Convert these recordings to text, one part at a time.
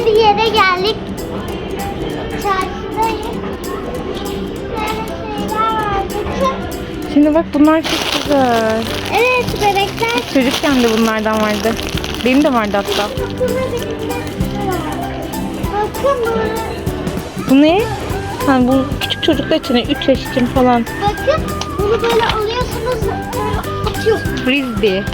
Yeni bir yere geldik. Çarşıdayız. Böyle şeyler. Şimdi bak bunlar çok güzel. Evet bebekler. Çocukken de bunlardan vardı. Benim de vardı hatta. Bakın bu. Bu ne? Ha, bu küçük çocuklar için 3 yaş için falan. Bakın bunu böyle alıyorsunuz böyle atıyorsunuz. Frisbee. Evet,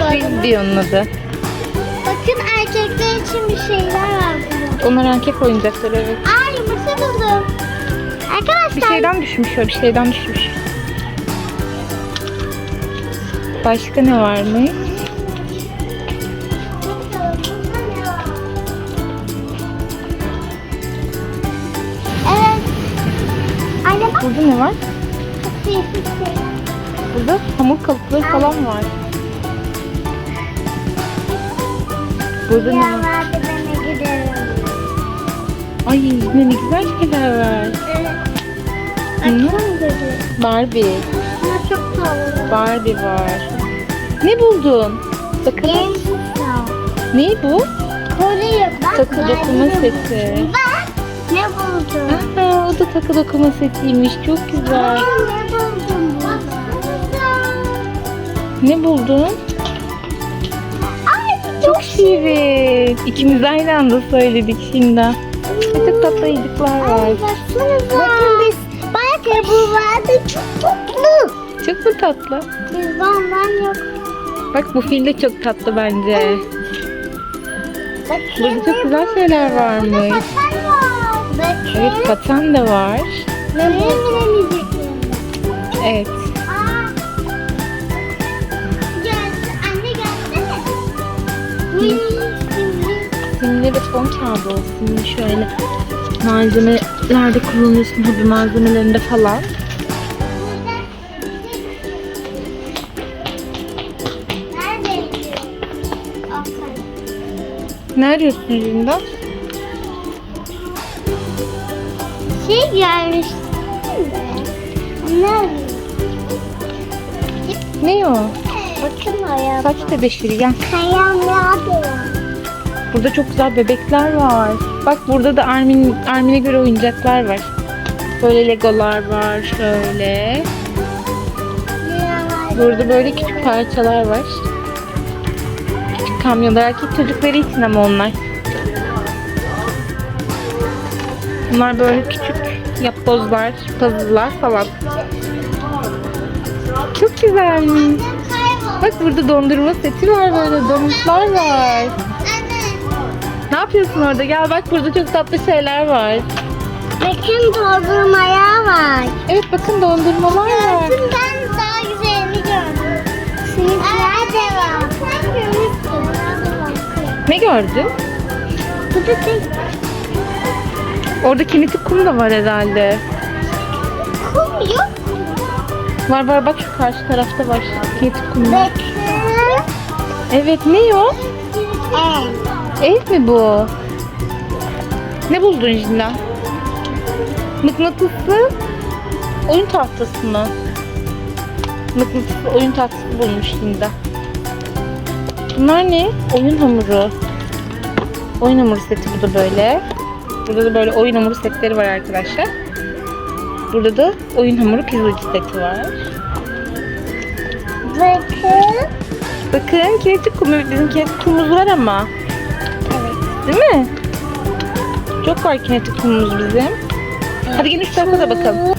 böyle. Frisbee onun adı. İçin bir şeyler var burada. Onlar erkek oyuncakları evet. Aa yumurta buldum. Arkadaşlar. Bir şeyden düşmüş o, bir şeyden düşmüş. Başka ne varmış? Evet. Anne bak. Burada ne var? Burada hamur kalıpları falan var. Burada ne var? vardı. Ay ne güzel şeyler var. Bakın dedi. Barbie. Ama çok pahalı. Barbie var. Ne buldun? Gençler. Ne bu? Kolye bak. Takı dokuma seti. Bak. Ne buldum? Aa, o da takı dokuma setiymiş. Çok güzel. Bakın ne buldum burada. Ne buldun? Ay şirin. İkimiz aynı anda söyledik şimdi. Çok tatlı ayıcıklar var. Ay baksanıza. Bakın biz belki bu vardı çok tatlı. Çok mu tatlı? Bizde ondan yok. Bak bu fil de çok tatlı bence. Bakın. Burada çok güzel şeyler Burada varmış. patan var. Bakın. Evet patan da var. Ne bu? Evet. Ve fon kağıdı olsun. Şöyle malzemelerde kullanıyorsun hobi malzemelerinde falan. Ne arıyorsun Linda? Şey gelmiştim de. Ne? Ne o? Bakın oraya. Saç tebeşiri gel. Kayam nerede? Burada çok güzel bebekler var. Bak burada da Armin Armin'e göre oyuncaklar var. Böyle legolar var şöyle. Burada böyle küçük parçalar var. Küçük kamyonlar erkek çocukları için ama onlar. Bunlar böyle küçük yapbozlar, puzzle'lar falan. Çok güzelmiş. Bak burada dondurma seti var böyle, donutlar var. Yapıyorsun orada? Gel bak burada çok tatlı şeyler var. Bakın doldurmaya var. Evet bakın dondurmalar var. Gördüm ben daha güzelini gördüm. Simitler de var. Sen. Ne gördün? Bu da tek Orada kinetik kum da var herhalde. kum yok. Var var bak şu karşı tarafta var. Kinetik kum. var. Bakın. Evet ne o? El. Ev mi bu? Ne buldun Jinda? Mıknatıslı oyun tahtası mı? Mıknatıslı oyun tahtası bulmuş Jinda. Bunlar ne? Oyun hamuru. Oyun hamuru seti bu da böyle. Burada da böyle oyun hamuru setleri var arkadaşlar. Burada da oyun hamuru pizzacı seti var. Bakın. Bakın kinetik kum. Evet, Bizim kinetik kumumuz var ama. Değil mi? Çok var kinetik kumumuz bizim. Hadi gelin şu tarafa da bakalım.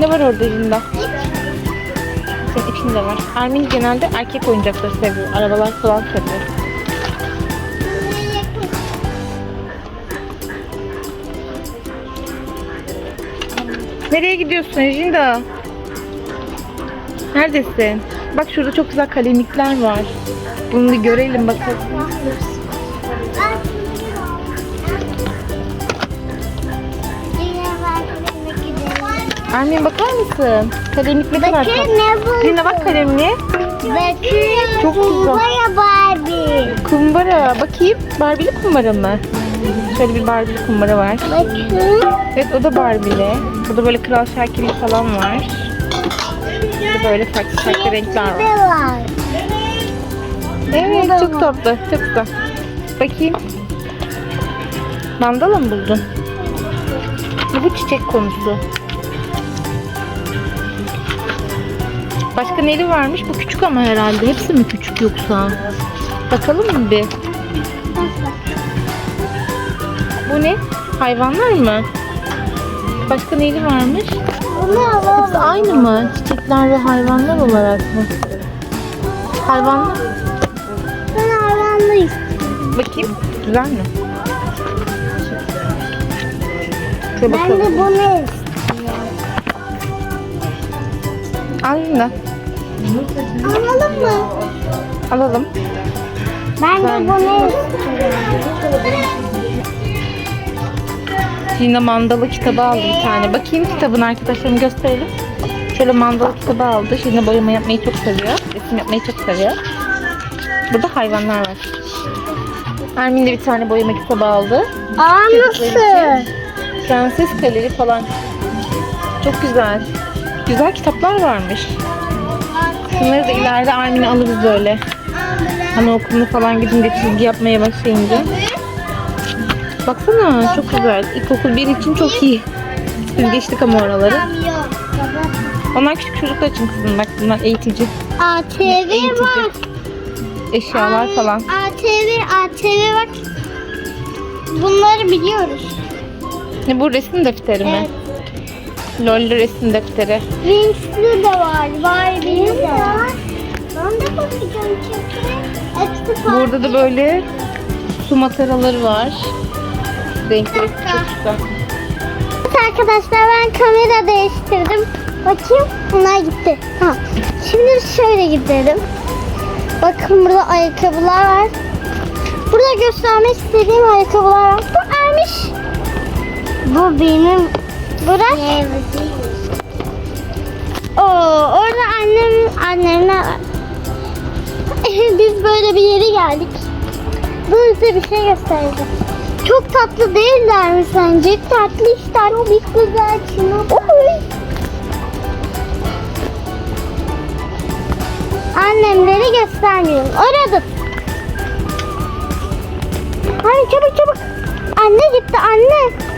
Ne var orada Linda? Senin içinde var. Armin genelde erkek oyuncakları seviyor. Arabalar falan seviyor. Nereye gidiyorsun Linda? Neredesin? Bak şurada çok güzel kalemlikler var. Bunu bir görelim bakalım. Armin bakar mısın? Kalemlik ne kadar Bakın tatlı. ne buldum. Linda bak kalemliğe. Bakın. Çok güzel. Kumbaya Barbie. Kumbara. Bakayım. Barbie'li kumbara mı? Şöyle bir Barbie'li kumbara var. Bakın. Evet o da Barbie'li. Burada böyle Kral Şakir'li falan var. Burada böyle farklı farklı renkler var. Ne var? Evet çok tatlı. Çok güzel. Bakayım. Mandala mı buldun? Bu çiçek konusu. Başka neli varmış? Bu küçük ama herhalde. Hepsi mi küçük yoksa? Bakalım mı bir? Bu ne? Hayvanlar mı? Başka neli varmış? Hepsi aynı mı? Çiçekler ve hayvanlar olarak mı? Hayvanlar. Ben hayvanlı istiyorum. Bakayım. Güzel mi? Şöyle Ben bakalım. de bunu istiyorum. Al yine. Alalım mı? Alalım. Ben de bunu. Yine mandalı kitabı aldı bir tane. Bakayım kitabını arkadaşlarım gösterelim. Şöyle mandalı kitabı aldı. Şimdi boyama yapmayı çok seviyor. Resim yapmayı çok seviyor. Burada hayvanlar var. Ermin de bir tane boyama kitabı aldı. Aa nasıl? Prenses Kaleri falan. Çok güzel. Güzel kitaplar varmış. Bunları da ileride Armin'e alırız böyle. Anaokuluna falan gidince çizgi yapmaya başlayınca. Baksana çok güzel. İlkokul 1 için çok iyi. Biz geçtik ama oraları. Onlar küçük çocuklar için kızım bak bunlar eğitici. ATV var. Eşyalar Ay, falan. ATV, ATV bak. Bunları biliyoruz. Ne bu resim defteri mi? Evet. LOL resim defteri. Winx'li de var. Var benim de var. Ben de bakacağım çünkü. Burada da böyle su mataraları var. Renkleri çok güzel. Arkadaşlar ben kamera değiştirdim. Bakayım bunlar gitti. Tamam. Şimdi şöyle gidelim. Bakın burada ayakkabılar var. Burada göstermek istediğim ayakkabılar var. Bu Ermiş. Bu benim. Burak. Oo, orada annem annemler. Biz böyle bir yere geldik. Bu size bir şey göstereceğim. Çok tatlı değiller mi sence? Tatlı işte o bir güzel çina. Oy. Annemleri göstermiyorum. Orada. Anne çabuk çabuk. Anne gitti anne.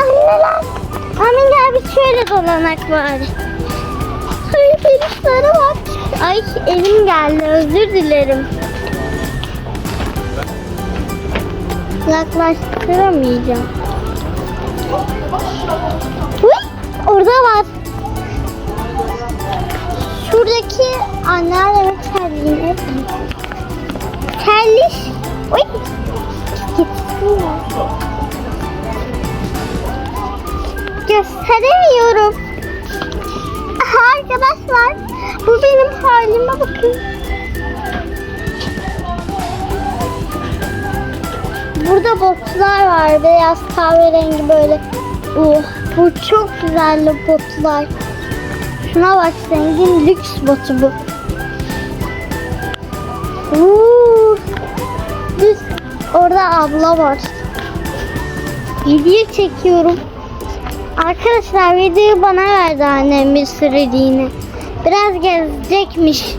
Anneler. Amin gel bir şöyle dolanak bari. Ay peluşlara bak. Ay elim geldi özür dilerim. Yaklaştıramayacağım. Uy, orada var. Şuradaki anneanne terliğine. Terliş. Uy. Gitsinler. Gösteremiyorum. Aha, Arkadaşlar bu benim halime bakın. Burada botlar var. Beyaz kahverengi böyle. Oh, bu çok güzel botlar. Şuna bak zengin lüks botu bu. Oo, düz. Orada abla var. Video çekiyorum. Arkadaşlar videoyu bana verdi annem bir süreliğine. Biraz gezecekmiş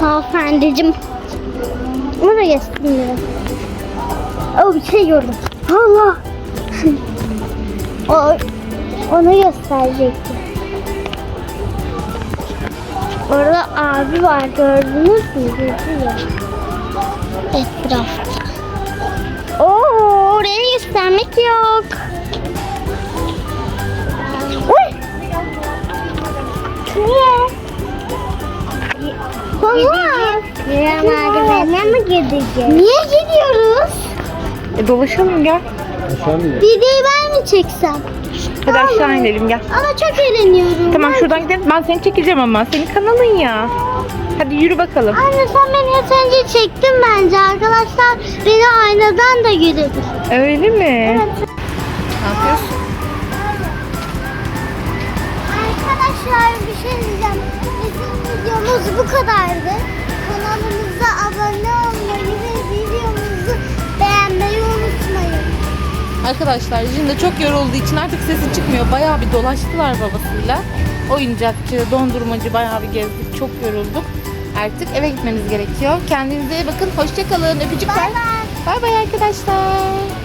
hanımefendicim. Da göstereyim biraz. O bir şey gördüm. Allah. o, onu gösterecektim. Orada abi var gördünüz mü? Geziyor. Etrafta. Oo, oraya göstermek yok. Mi gideceğiz? Niye gidiyoruz? E, dolaşalım gel. Aşağı mı? Videoyu ben mi çeksem? Hadi aşağı inelim gel. Ama çok eğleniyorum. Tamam şuradan gidelim. Ben seni çekeceğim ama. Senin kanalın ya. Hadi yürü bakalım. Anne sen beni yeterince çektin bence. Arkadaşlar beni aynadan da görebilir. Öyle mi? Evet. Ne yapıyorsun? Arkadaşlar bir şey diyeceğim. Bizim videomuz bu kadardı. Kanalımıza abone Arkadaşlar Jin de çok yorulduğu için artık sesi çıkmıyor. Bayağı bir dolaştılar babasıyla. Oyuncakçı, dondurmacı bayağı bir gezdik. Çok yorulduk. Artık eve gitmemiz gerekiyor. Kendinize iyi bakın. Hoşçakalın. Öpücük var. Bay bay. Bay bay arkadaşlar.